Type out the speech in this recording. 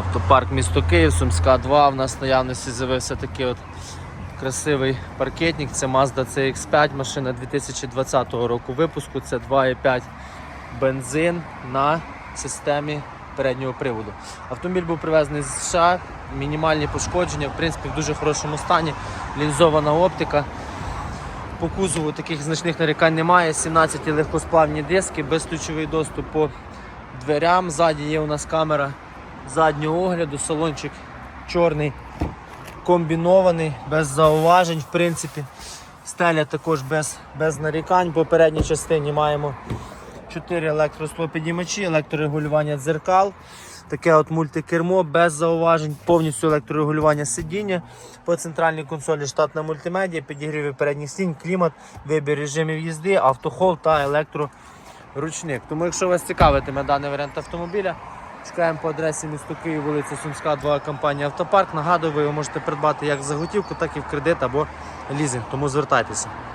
Автопарк місто Київ, Сумська 2. В нас в наявності з'явився такий от красивий паркетник. Це Mazda CX5, машина 2020 року випуску. Це 2,5 бензин на системі переднього приводу. Автомобіль був привезений з США, мінімальні пошкодження, в принципі, в дуже хорошому стані, лінзована оптика. По кузову таких значних нарікань немає. 17 легкосплавні диски, безключовий доступ по дверям. Ззаді є у нас камера заднього огляду, салончик чорний, комбінований, без зауважень, в принципі. Стеля також без, без нарікань. По передній частині маємо 4 електросклопідіймачі, електрорегулювання дзеркал. Таке от мультикермо без зауважень, повністю електрорегулювання сидіння. По центральній консолі штатна мультимедіа, підігріви передніх стін, клімат, вибір режимів їзди, автохол та електроручник. Тому, якщо вас цікавитиме даний варіант автомобіля, чекаємо по адресі місто Київ, вулиця Сумська, 2, компанія Автопарк. Нагадую, ви можете придбати як за готівку, так і в кредит або лізинг. Тому звертайтеся.